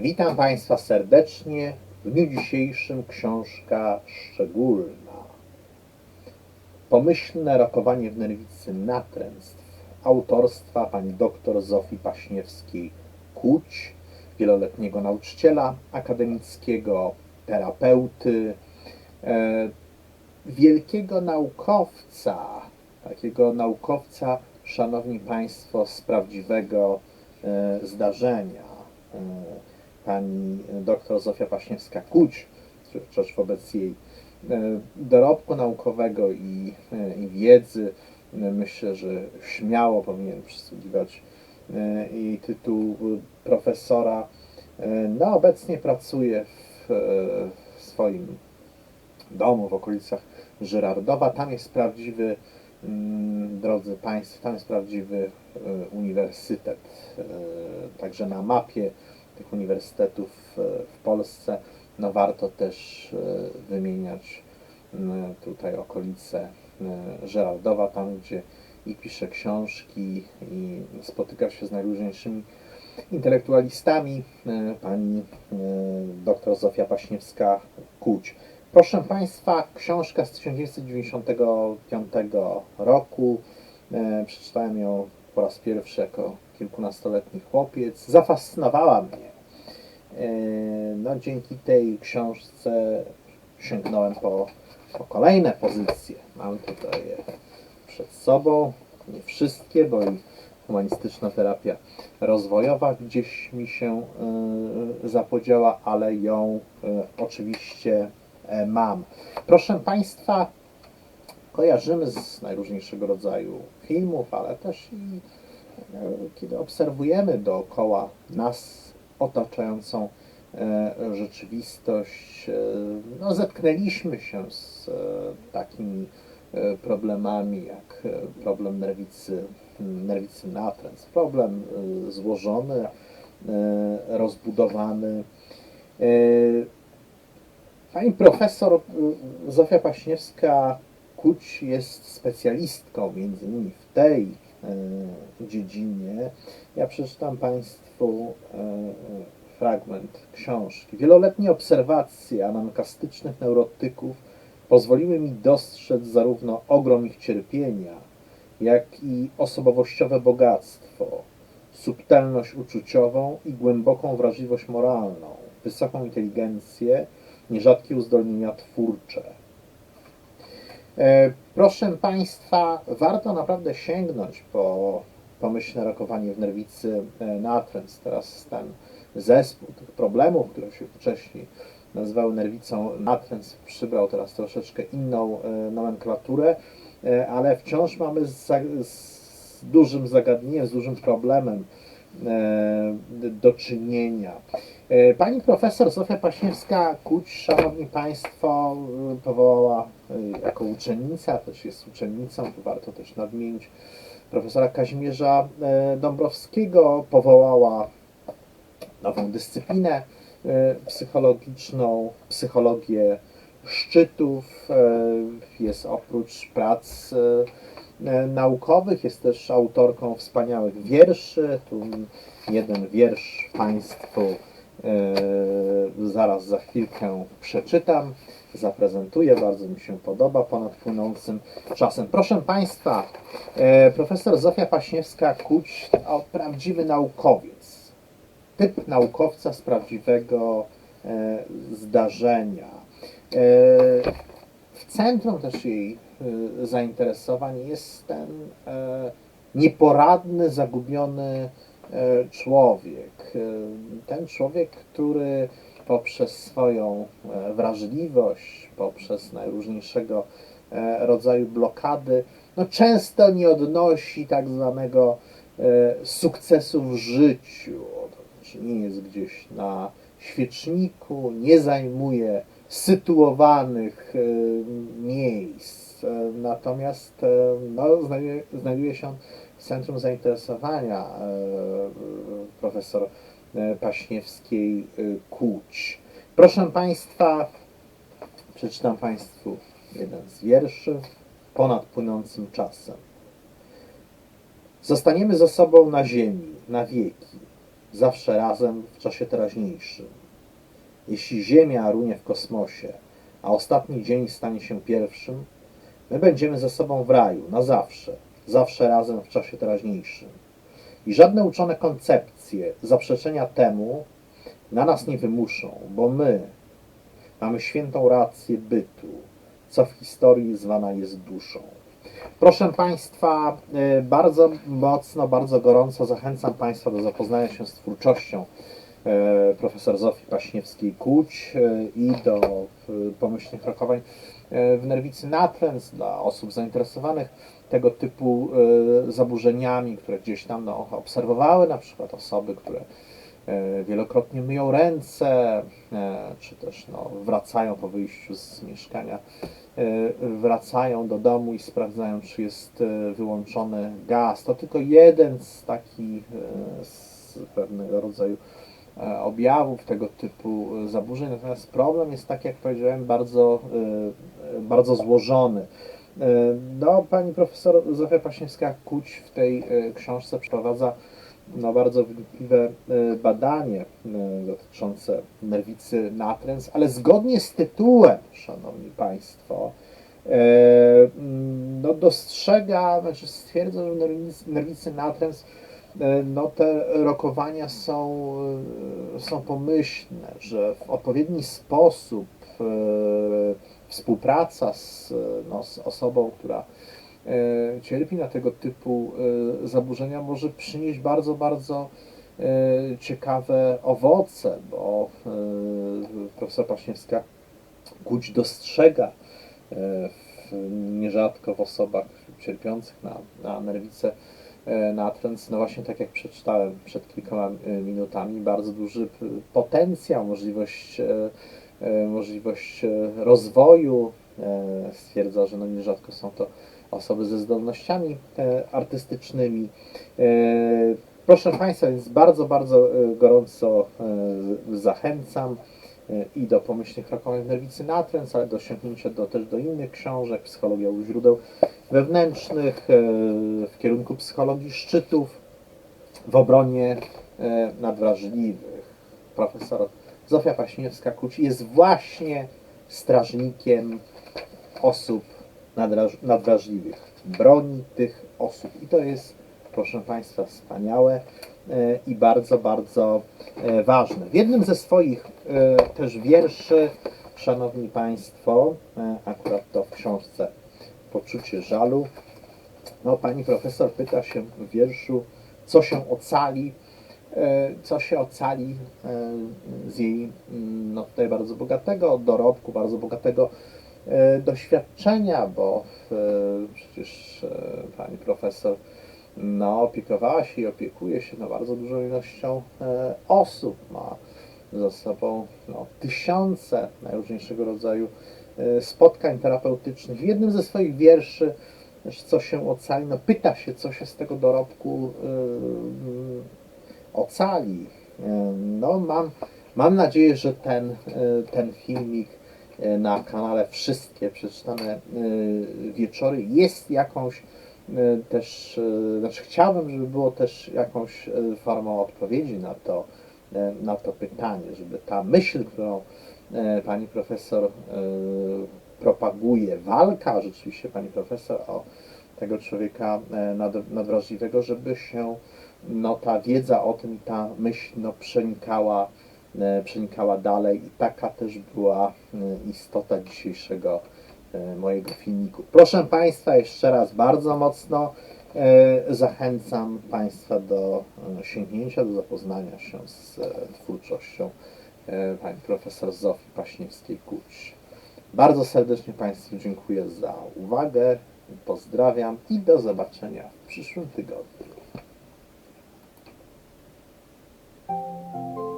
Witam Państwa serdecznie. W dniu dzisiejszym książka szczególna. Pomyślne rokowanie w nerwicy natręstw autorstwa pani dr Zofii Paśniewskiej-Kuć, wieloletniego nauczyciela akademickiego, terapeuty, e, wielkiego naukowca, takiego naukowca, szanowni Państwo, z prawdziwego e, zdarzenia. E, pani dr Zofia Paśniewska-Kuć, czy też wobec jej e, dorobku naukowego i, e, i wiedzy, myślę, że śmiało powinien przysługiwać jej tytuł profesora. E, No, obecnie pracuje w, w swoim domu w okolicach Żyrardowa. Tam jest prawdziwy, mm, drodzy Państwo, tam jest prawdziwy uniwersytet. Także na mapie tych uniwersytetów e, w Polsce no warto też e, wymieniać tutaj okolice Żerardowa, tam gdzie i pisze książki i spotyka się z najróżniejszymi intelektualistami, e, pani dr Zofia Paśniewska-Kuć. Proszę Państwa, książka z 1995 roku. Przeczytałem ją po raz pierwszy jako kilkunastoletni chłopiec. Zafascynowała mnie. E, No, dzięki tej książce sięgnąłem po, po kolejne pozycje. Mam tutaj je przed sobą. Nie wszystkie, bo i humanistyczna terapia rozwojowa gdzieś mi się y, zapodziała, ale ją y, oczywiście e, mam. Proszę Państwa, kojarzymy z najróżniejszego rodzaju filmów, ale też i e, kiedy obserwujemy dookoła nas otaczającą e, rzeczywistość, e, no, zetknęliśmy się z e, takimi problemami jak problem nerwicy, nerwicy natręt. Problem złożony, rozbudowany. Pani profesor Zofia Paśniewska-Kuć jest specjalistką między innymi w tej dziedzinie. Ja przeczytam Państwu e, fragment książki. Wieloletnie obserwacje anankastycznych neurotyków pozwoliły mi dostrzec zarówno ogrom ich cierpienia, jak i osobowościowe bogactwo, subtelność uczuciową i głęboką wrażliwość moralną, wysoką inteligencję, nierzadkie uzdolnienia twórcze. E, Proszę Państwa, warto naprawdę sięgnąć po pomyślne rokowanie w nerwicy e, natręt. Teraz ten zespół tych problemów, które się wcześniej nazywały nerwicą natręt, przybrał teraz troszeczkę inną e, nomenklaturę, ale wciąż mamy z, z dużym zagadnieniem, z dużym problemem do czynienia. E, Pani profesor Zofia Paśniewska-Kuć, szanowni Państwo, e, powołała e, jako uczennica, też jest uczennicą, tu warto też nadmienić, profesora Kazimierza e, Dąbrowskiego, powołała nową dyscyplinę e, psychologiczną, psychologię szczytów. E, Jest oprócz prac e, e, naukowych, jest też autorką wspaniałych wierszy. Tu jeden wiersz Państwu e, zaraz za chwilkę przeczytam, zaprezentuję, bardzo mi się podoba ponad płynącym czasem. Proszę Państwa, e, profesor Zofia Paśniewska-Kuć, prawdziwy naukowiec, typ naukowca z prawdziwego e, zdarzenia. E, w centrum też jej e, zainteresowań jest ten nieporadny, zagubiony e, człowiek. E, Ten człowiek, który poprzez swoją e, wrażliwość, poprzez najróżniejszego rodzaju blokady, no często nie odnosi tak zwanego sukcesu w życiu. Znaczy nie jest gdzieś na świeczniku, nie zajmuje sytuowanych miejsc. E, Natomiast e, no, znajduje, znajduje się w centrum zainteresowania e, profesor Paśniewskiej Kuć. Proszę Państwa, przeczytam Państwu jeden z wierszy ponad płynącym czasem. Zostaniemy ze sobą na ziemi, na wieki. zawsze razem w czasie teraźniejszym. Jeśli Ziemia runie w kosmosie, a ostatni dzień stanie się pierwszym, my będziemy ze sobą w raju, na zawsze, zawsze razem w czasie teraźniejszym. I żadne uczone koncepcje zaprzeczenia temu na nas nie wymuszą, bo my mamy świętą rację bytu, co w historii zwana jest duszą. Proszę Państwa, y, bardzo mocno, bardzo gorąco zachęcam Państwa do zapoznania się z twórczością e, profesor Zofii Paśniewskiej-Kuć e, i do pomyślnych rokowań w nerwicy natręt dla osób zainteresowanych tego typu e, zaburzeniami, które gdzieś tam no, obserwowały, na przykład osoby, które e, wielokrotnie myją ręce, e, czy też no, wracają po wyjściu z mieszkania, e, wracają do domu i sprawdzają, czy jest e, wyłączony gaz. To tylko jeden z takich e, z pewnego rodzaju e, objawów tego typu e, zaburzeń. Natomiast problem jest, tak jak powiedziałem, bardzo, e, e, bardzo złożony. E, No, pani profesor Zofia Paśniewska-Kuć w tej e, książce przeprowadza no, bardzo wnikliwe e, badanie e, dotyczące nerwicy natręt, ale zgodnie z tytułem, szanowni państwo, e, no, dostrzega, znaczy stwierdza, że nerwicy, e, no, te rokowania są, e, są pomyślne, że w odpowiedni sposób e, współpraca z, no, z osobą, która e, cierpi na tego typu e, zaburzenia, może przynieść bardzo, bardzo e, ciekawe owoce, bo e, profesor Paśniewska Guć dostrzega e, w, nierzadko w osobach cierpiących na, na nerwicę e, natręt, no właśnie tak jak przeczytałem przed kilkoma e, minutami, bardzo duży potencjał, możliwość, e, możliwość rozwoju. Stwierdza, że no nierzadko są to osoby ze zdolnościami artystycznymi. Proszę Państwa, więc bardzo, bardzo gorąco zachęcam i do pomyślnych rokowań nerwicy natręt, ale do sięgnięcia do, też do innych książek, psychologia u źródeł wewnętrznych, e, w kierunku psychologii szczytów, w obronie e, nadwrażliwych. Profesor Zofia Paśniewska-Kuć jest właśnie strażnikiem osób nadwrażliwych, broni tych osób. I to jest, proszę Państwa, wspaniałe i bardzo, bardzo e, ważne. W jednym ze swoich e, też wierszy, Szanowni Państwo, e, akurat to w książce Poczucie żalu, no, pani profesor pyta się w wierszu, co się ocali, co się ocali z jej mm, no, tutaj bardzo bogatego dorobku, bardzo bogatego doświadczenia, bo przecież pani profesor no, opiekowała się i opiekuje się no, bardzo dużą ilością e, osób. Ma za sobą no, tysiące najróżniejszego rodzaju e, spotkań terapeutycznych. W jednym ze swoich wierszy, co się ocali, no, pyta się, co się z tego dorobku e, ocali. E, No, mam, mam nadzieję, że ten, e, ten filmik e, na kanale Wszystkie Przeczytane Wieczory jest jakąś też, e, znaczy chciałbym, żeby było też jakąś e, formą odpowiedzi na to, e, na to pytanie, żeby ta myśl, którą e, pani profesor e, propaguje, walka rzeczywiście pani profesor o tego człowieka e, nad, nadwrażliwego, żeby się no, ta wiedza o tym, ta myśl no, przenikała, e, przenikała dalej i taka też była e, istota dzisiejszego e, mojego filmiku. Proszę Państwa, jeszcze raz bardzo mocno e, zachęcam Państwa do e, sięgnięcia, do zapoznania się z e, twórczością e, pani profesor Zofii Paśniewskiej-Kuć. Bardzo serdecznie Państwu dziękuję za uwagę, pozdrawiam i do zobaczenia w przyszłym tygodniu.